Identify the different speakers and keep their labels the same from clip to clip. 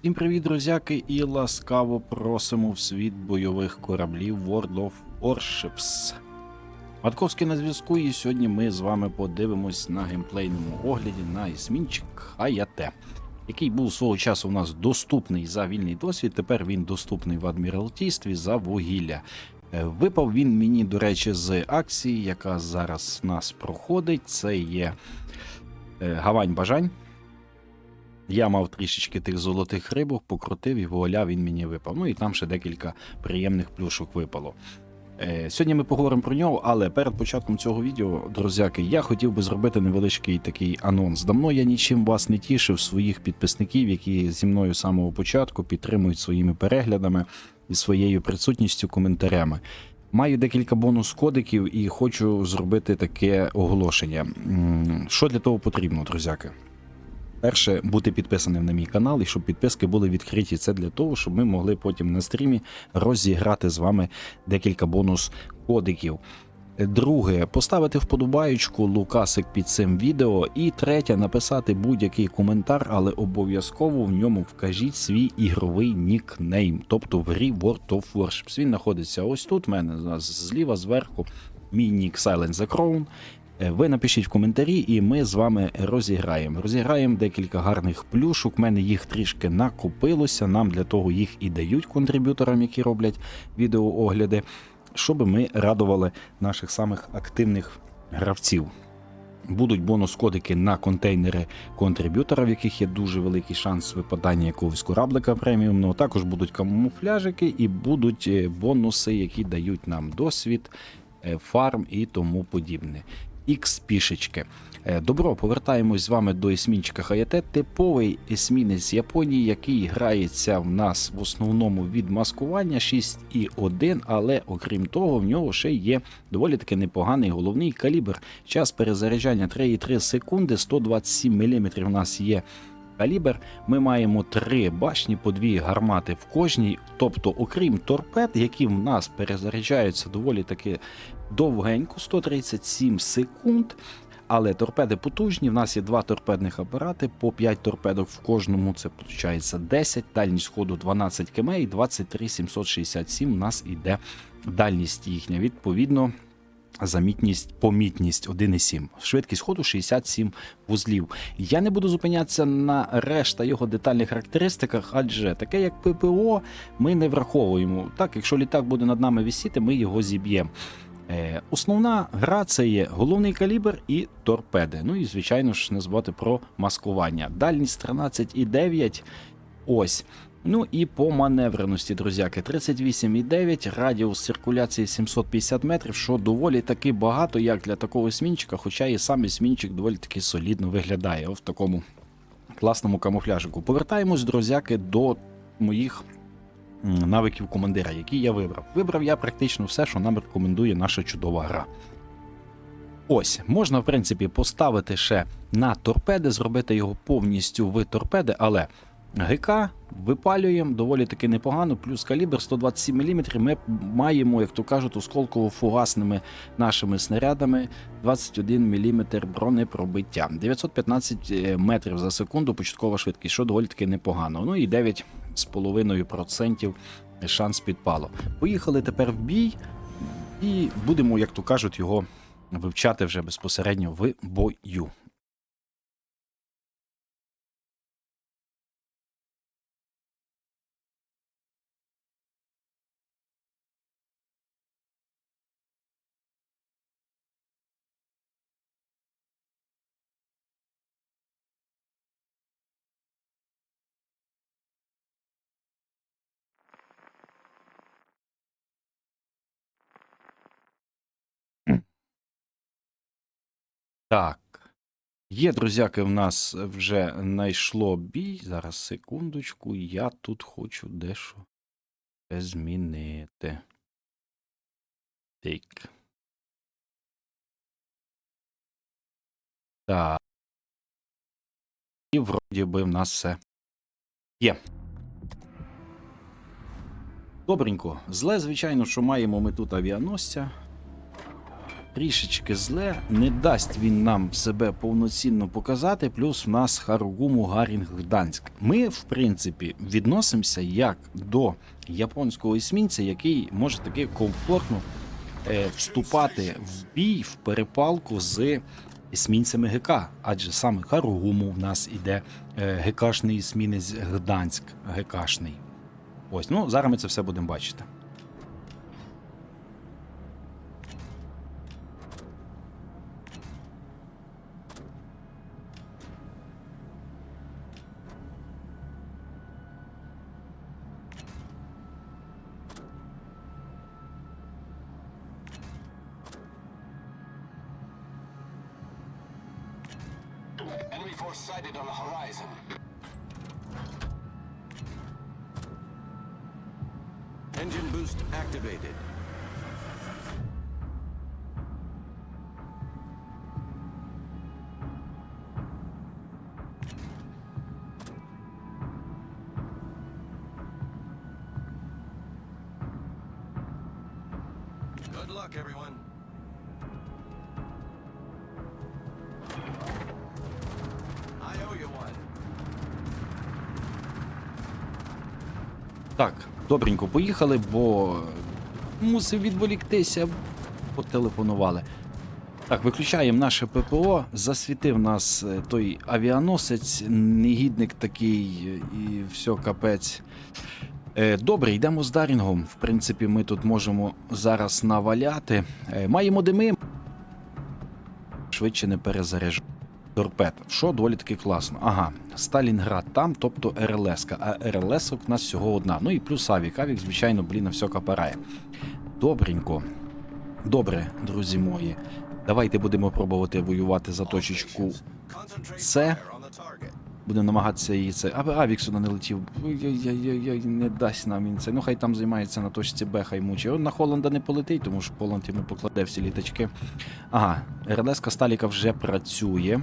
Speaker 1: Всім привіт, друзяки, і ласкаво просимо в світ бойових кораблів World of Warships. Матковський на зв'язку, і сьогодні ми з вами подивимось на геймплейному огляді на есмінчик Хаяте, який був свого часу у нас доступний за вільний досвід. Тепер він доступний в адміралтійстві за вугілля. Е, Випав він мені, до речі, з акції, яка зараз в нас проходить. Це є е, Гавань Бажань. Я мав трішечки тих золотих рибок, покрутив і вуаля він мені випав. Ну і там ще декілька приємних плюшок випало. Е, Сьогодні ми поговоримо про нього, але перед початком цього відео, друзяки, я хотів би зробити невеличкий такий анонс. Давно я нічим вас не тішив своїх підписників, які зі мною з самого початку підтримують своїми переглядами і своєю присутністю коментарями. Маю декілька бонус-кодиків і хочу зробити таке оголошення. Що для того потрібно, друзяки? Перше, бути підписаним на мій канал, і щоб підписки були відкриті. Це для того, щоб ми могли потім на стрімі розіграти з вами декілька бонус-кодиків. Друге, поставити вподобаючку Лукасик під цим відео. І третє, написати будь-який коментар, але обов'язково в ньому вкажіть свій ігровий нікнейм, тобто в грі World of Warships. Він знаходиться ось тут. в мене зліва зверху. Мій нік Silent the Crown. Е, Ви напишіть в коментарі, і ми з вами розіграємо. Розіграємо декілька гарних плюшок. У мене їх трішки накопилося. Нам для того їх і дають контриб'юторам, які роблять відеоогляди, щоб ми радували наших самих активних гравців. Будуть бонус-кодики на контейнери контриб'ютора, в яких є дуже великий шанс випадання якогось кораблика преміумного. Також будуть камуфляжики і будуть е, бонуси, які дають нам досвід, е, фарм і тому подібне. Ікс-пішечки. Е, Добро, повертаємось з вами до есмінчика Хаяте. Типовий есмінець Японії, який грається в нас в основному від маскування 6,1, але окрім того, в нього ще є доволі таки непоганий головний калібр. Час перезаряджання 3,3 секунди, 127 мм у нас є калібр. Ми маємо три башні по дві гармати в кожній. Тобто, окрім торпед, які в нас перезаряджаються доволі таки довгенько, 137 секунд. Але торпеди потужні. В нас є два торпедних апарати, по 5 торпедок в кожному. Це виходить 10, дальність ходу 12 км і 23 767 у нас іде дальність їхня. Відповідно, замітність, помітність 1,7. Швидкість ходу 67 вузлів. Я не буду зупинятися на решта його детальних характеристиках, адже таке як ППО ми не враховуємо. Так, якщо літак буде над нами висіти, ми його зіб'ємо. Е, Основна гра це є головний калібр і торпеди. Ну і, звичайно ж, не забувати про маскування. Дальність 13,9. Ось. Ну і по маневреності, друзяки, 38,9, радіус циркуляції 750 метрів, що доволі таки багато, як для такого смінчика, хоча і сам смінчик доволі таки солідно виглядає в такому класному камуфляжику. Повертаємось, друзяки, до моїх навиків командира, які я вибрав. Вибрав я практично все, що нам рекомендує наша чудова гра. Ось, можна, в принципі, поставити ще на торпеди, зробити його повністю в торпеди, але ГК випалюємо доволі таки непогано, плюс калібр 127 мм. Ми маємо, як то кажуть, осколково-фугасними нашими снарядами 21 мм бронепробиття. 915 метрів за секунду, початкова швидкість, що доволі таки непогано. Ну і 9,5% шанс підпалу. Поїхали тепер в бій, і будемо, як то кажуть, його вивчати вже безпосередньо в бою. Так. Є, друзяки, в нас вже знайшло бій. Зараз секундочку, я тут хочу дещо змінити. Так. Так. І вроді би в нас все є. Добренько. Зле, звичайно, що маємо ми тут авіаносця. Трішечки зле, не дасть він нам себе повноцінно показати, плюс в нас Харугуму Гарінг Гданськ. Ми, в принципі, відносимося як до японського есмінця, який може таки комфортно е, вступати в бій, в перепалку з есмінцями ГК, адже саме Харугуму в нас іде е, ГКшний есмінець Гданськ, ГКшний. Ось, ну зараз ми це все будемо бачити.
Speaker 2: Force sighted on the horizon. Engine boost activated. Good luck, everyone.
Speaker 1: Так, добренько поїхали, бо мусив відволіктися, потелефонували. Так, виключаємо наше ППО. Засвітив нас е, той авіаносець, негідник такий, е, і все, капець. Е, Добре, йдемо з Дарінгом. В принципі, ми тут можемо зараз наваляти. Маємо дими. Швидше не перезаряджу. Торпед, що доволі таки класно. Ага, Сталінград там, тобто РЛС, а РЛС у нас всього одна. Ну і плюс Авік. Авік, звичайно, блін, на все капарає. Добренько. Добре, друзі мої. Давайте будемо пробувати воювати за точечку. Це Будемо намагатися її це. Аби Авік сюди не летів. Ой-ой-ой, не дасть нам він це. Ну хай там займається на точці Б, хай. Он на Холланда не полетить, тому що Холланд йому покладе всі літачки. Ага, РЛС Сталіка вже працює.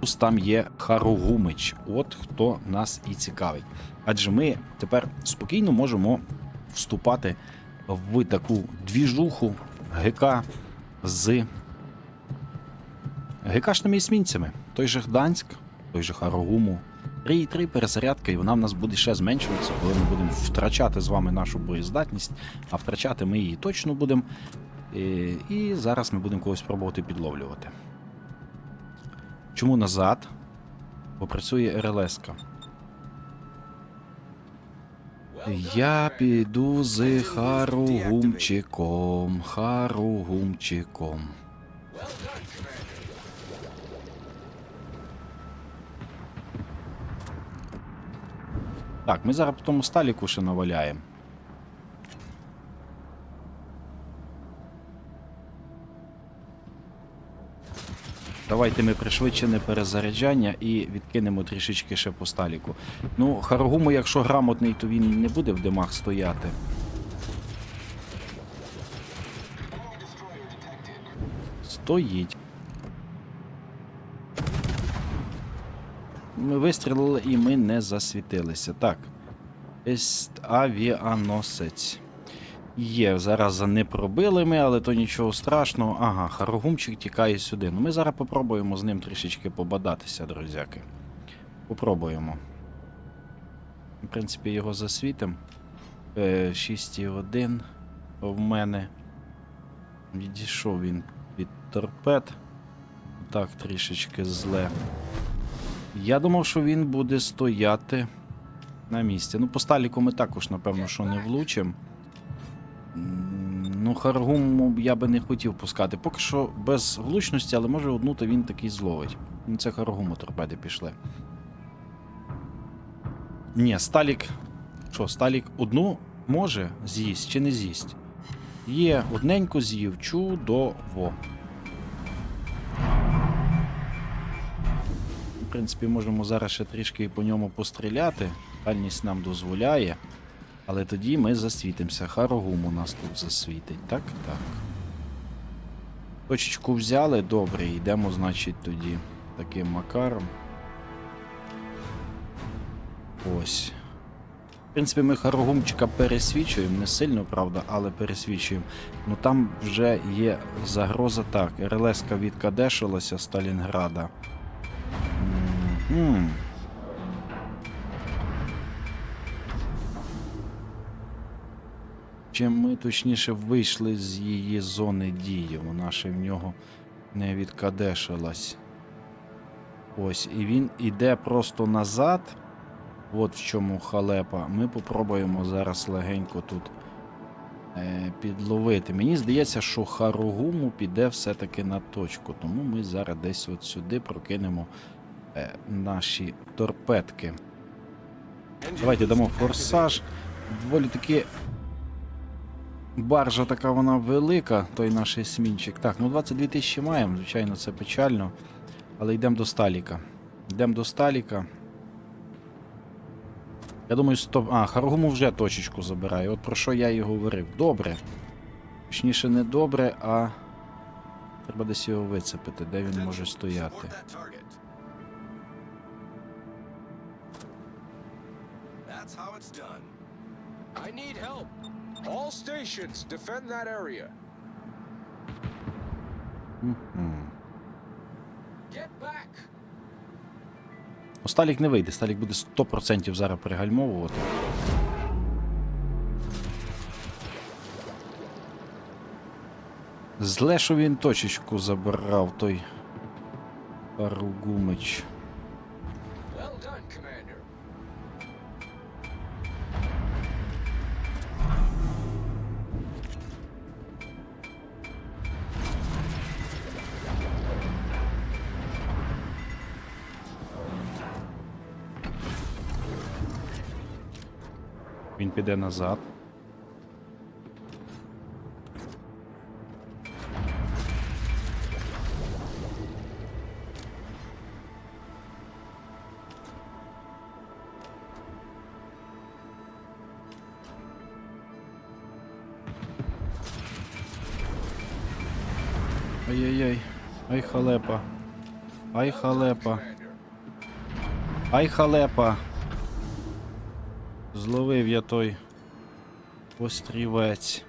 Speaker 1: Плюс там є Харугумич. От хто нас і цікавить. Адже ми тепер спокійно можемо вступати в таку двіжуху ГК з ГКшними есмінцями. Той же Гданськ, той же Харогуму. 3,3 перезарядка, і вона в нас буде ще зменшуватися, коли ми будемо втрачати з вами нашу боєздатність, а втрачати ми її точно будемо. І, і зараз ми будемо когось пробувати підловлювати. Чому назад? Бо працює РЛС-ка. Я піду з Харугумчиком, Харугумчиком. Так, ми зараз по тому сталіку ще наваляємо. Давайте ми пришвидшене перезаряджання і відкинемо трішечки ще по сталіку. Ну, Харагуму, якщо грамотний, то він не буде в димах стояти. Стоїть. Ми вистрілили і ми не засвітилися. Так. Авіаносець. Є, зараз не пробили ми, але то нічого страшного. Ага, Харогумчик тікає сюди. Ну ми зараз попробуємо з ним трішечки побадатися, друзяки. Попробуємо. В принципі, його засвітимо. Е, 6,1 в мене. Відійшов він від торпед. Так, трішечки зле. Я думав, що він буде стояти на місці. Ну, по сталіку ми також, напевно, що не влучимо. Ну, Харгуму я би не хотів пускати. Поки що без влучності, але може одну то він такий зловить. Ну, це Харгуму торпеди пішли. Ні, Сталік. Що, Сталік одну може з'їсть чи не з'їсть? Є, одненько з'їв. Чудово. В принципі, можемо зараз ще трішки по ньому постріляти. Дальність нам дозволяє. Але тоді ми засвітимося. Харогум у нас тут засвітить. Так, так. Точечку взяли, добре, йдемо, значить, тоді таким макаром. Ось. В принципі, ми Харгумчика пересвічуємо, не сильно, правда, але пересвічуємо. Ну там вже є загроза так. РЛС-ка відкадешилася з Сталінграда. М. Чим ми точніше вийшли з її зони дії, вона ще в нього не відкадешилась. Ось, і він іде просто назад. От в чому халепа. Ми попробуємо зараз легенько тут е, підловити. Мені здається, що Харугуму піде все-таки на точку. Тому ми зараз десь от сюди прокинемо е, наші торпедки. Давайте дамо форсаж. Доволі таки. Баржа така вона велика, той наш есмінчик. Так, ну 22 тисячі маємо, звичайно, це печально. Але йдемо до Сталіка. Йдемо до Сталіка. Я думаю, стоп. А, Харгуму вже точечку забирає. От про що я і говорив. Добре. Точніше, не добре, а. Треба десь його вицепити, де він може стояти.
Speaker 3: I need help. All stations, defend that area. Get back.
Speaker 1: Сталік не вийде, Сталік буде 100% зараз перегальмовувати. Зле, що він точечку забирав той Паругумич. Піде назад. Ай-яй-яй. Ай халепа. Ай халепа. Ай халепа. Зловив я той острівець.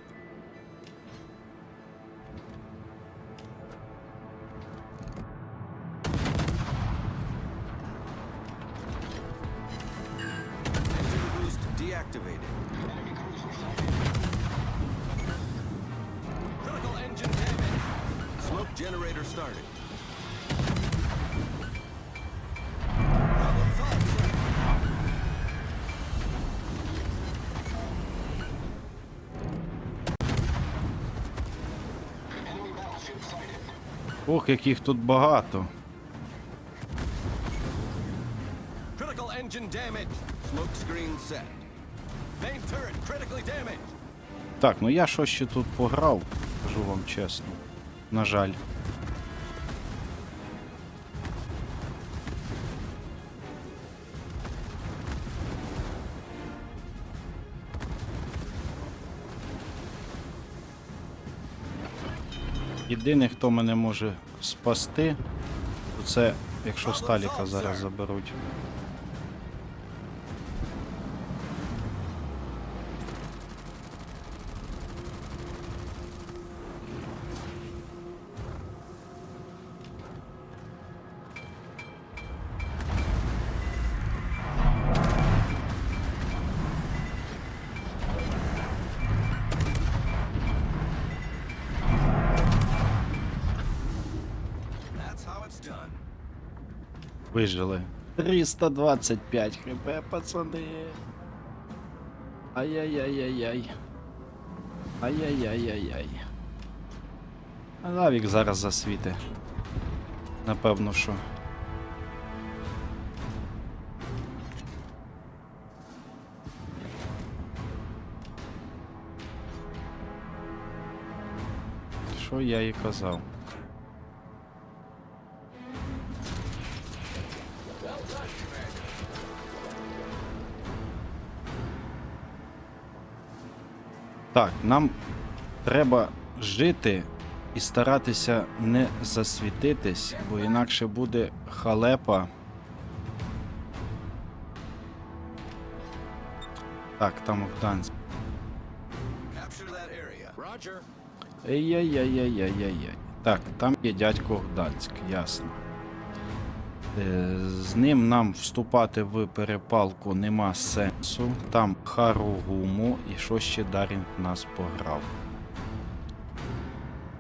Speaker 1: Ох, яких тут багато.
Speaker 2: Critical engine damage. Smoke screen set. Main turret critically damaged.
Speaker 1: Так, ну я що ще тут пограв, кажу вам чесно. На жаль. Єдиний, хто мене може спасти, то це якщо Сталіка зараз заберуть. Вижили. 325 хп, пацани. Ай-яй-яй-яй-яй. Ай-яй-яй-яй-яй. А Навік зараз засвіти. Напевно, що. Що я і казав? Так, нам треба жити і старатися не засвітитись, бо інакше буде халепа. Так, там Гданськ.
Speaker 2: Capture that area.
Speaker 3: Roger.
Speaker 1: Ей-яй-яй-яй-яй-яй. Так, там є дядько Гданськ, ясно. Е, З ним нам вступати в перепалку нема сенсу. Там Харугуму і що ще Дарін нас пограв.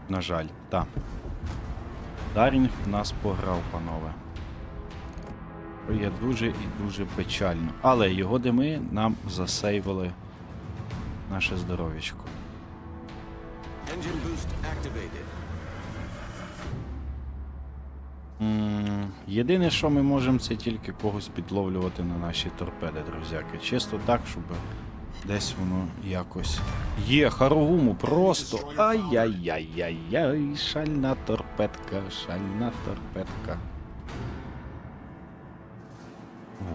Speaker 1: На жаль, так. Дарінг нас пограв, панове. Є дуже і дуже печально. Але його дими нам засейвили наше здоров'ячко.
Speaker 2: Engine boost activated.
Speaker 1: Єдине, що ми можемо, це тільки когось підловлювати на наші торпеди, друзяки. Чисто так, щоб десь воно якось. Є, Харугуму, просто. Ай-яй-яй-яй-яй, шальна торпедка, шальна торпедка.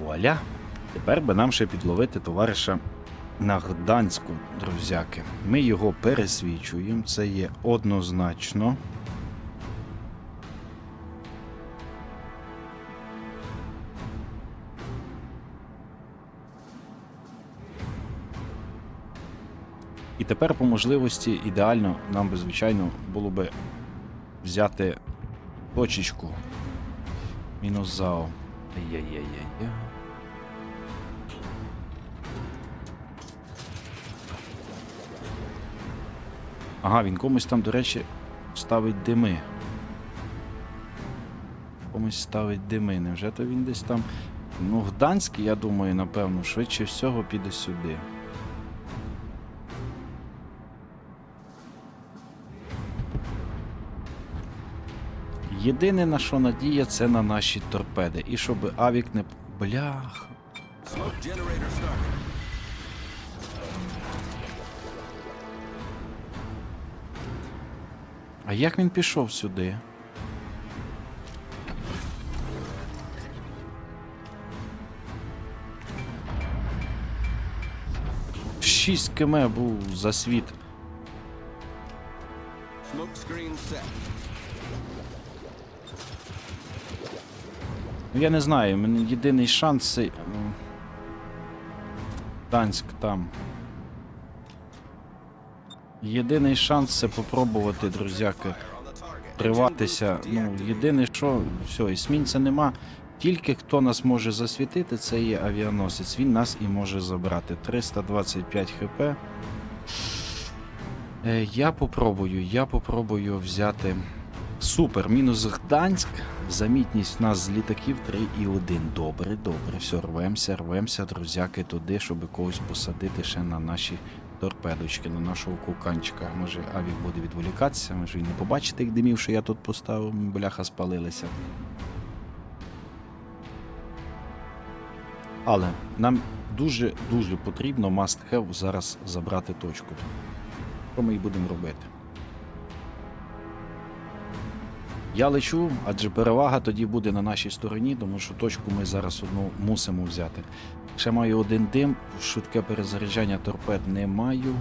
Speaker 1: Вуаля. Тепер би нам ще підловити товариша на Гданську, друзяки. Ми його пересвічуємо, це є однозначно. І тепер по можливості ідеально нам би, звичайно, було би взяти точечку. Мінус ЗАО. Ай-яй-яй-яй. Ага, він комусь там, до речі, ставить дими. Комусь ставить дими. Невже то він десь там. Ну, Гданський, я думаю, напевно, швидше всього піде сюди. Єдине на що надія, це на наші торпеди. І щоб авік не. Блях. А як він пішов сюди? В 6 км був засвіт.
Speaker 2: Smoke screen
Speaker 1: Ну, я не знаю, мене єдиний шанс це. Данськ там. Єдиний шанс це попробувати, друзяки, триватися. Ну, єдине, що, все, есмінця нема. Тільки хто нас може засвітити, це є авіаносець. Він нас і може забрати. 325 хп. Е, я попробую, я попробую взяти. Супер, мінус Гданськ. Замітність в нас з літаків 3,1. Добре, добре. Все, рвемося, рвемося, друзяки, туди, щоб когось посадити ще на наші торпедочки, на нашого куканчика. Може, авік буде відволікатися, може і не побачите їх димів, що я тут поставив, бляха спалилися. Але нам дуже-дуже потрібно must have зараз забрати точку. Що ми і будемо робити? Я лечу, адже перевага тоді буде на нашій стороні, тому що точку ми зараз одну мусимо взяти. Ще маю один дим, швидке перезаряджання торпед не маю,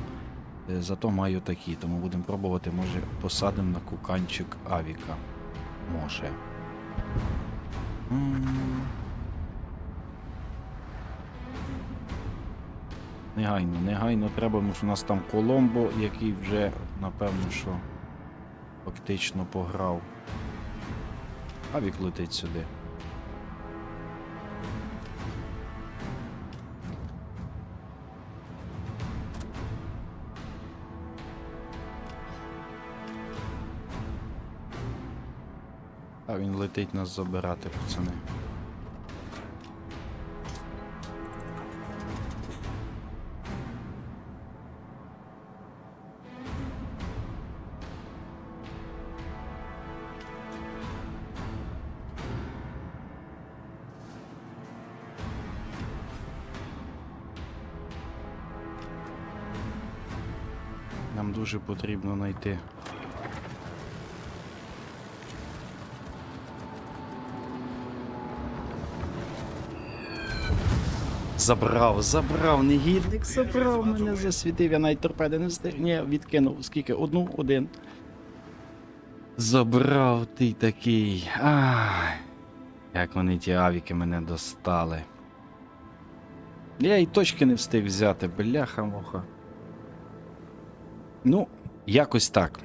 Speaker 1: е, зато маю такі, тому будемо пробувати, може посадимо на куканчик Авіка. Може. Негайно, негайно треба, тому що у нас там Коломбо, який вже, напевно, що фактично пограв. Авік летить сюди. А він летить нас забирати, пацани. Дуже потрібно знайти. Забрав, забрав, негідник, забрав мене, засвітив, я навіть торпеди не встиг. Ні, відкинув. Скільки? Одну, один. Забрав ти такий. Ай. Як вони ті авіки мене достали. Я і точки не встиг взяти, бляха-муха. Ну, якось так.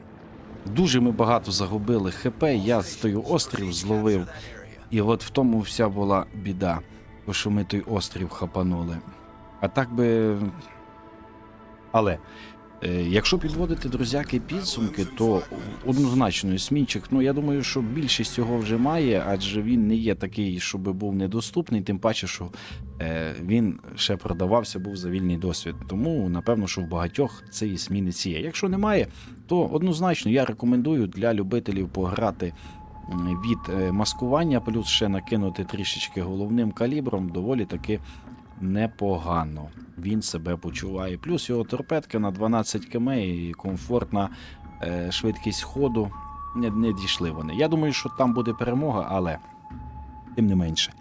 Speaker 1: Дуже ми багато загубили ХП, я з той острів зловив. І от в тому вся була біда, бо що ми той острів хапанули. А так би. Але. Е, Якщо підводити друзяки підсумки, то однозначно есмінчик, ну я думаю, що більшість його вже має, адже він не є такий, щоб був недоступний, тим паче, що е, він ще продавався, був за вільний досвід. Тому напевно, що в багатьох цей есмінець є. Якщо немає, то однозначно я рекомендую для любителів пограти від е, маскування, плюс ще накинути трішечки головним калібром, доволі таки непогано. Він себе почуває. Плюс його торпедка на 12 км і комфортна е, швидкість ходу. Не, не дійшли вони. Я думаю, що там буде перемога, але тим не менше.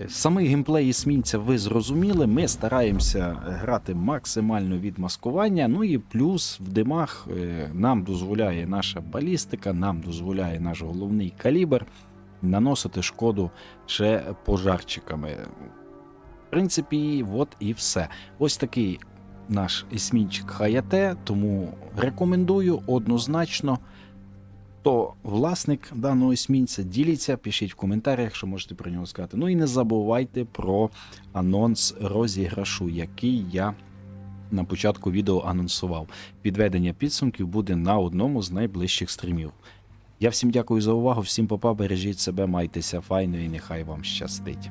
Speaker 1: Е, Самий геймплей есмінця ви зрозуміли. Ми стараємося грати максимально від маскування. Ну і плюс в димах е, нам дозволяє наша балістика, нам дозволяє наш головний калібр наносити шкоду ще пожарчиками. Принципі, от і все. Ось такий наш есмінчик Хаяте, тому рекомендую однозначно. То власник даного есмінця діліться, пишіть в коментарях, що можете про нього сказати. Ну і не забувайте про анонс розіграшу, який я на початку відео анонсував. Підведення підсумків буде на одному з найближчих стрімів. Я всім дякую за увагу, всім попа, бережіть себе, майтеся файно і нехай вам щастить.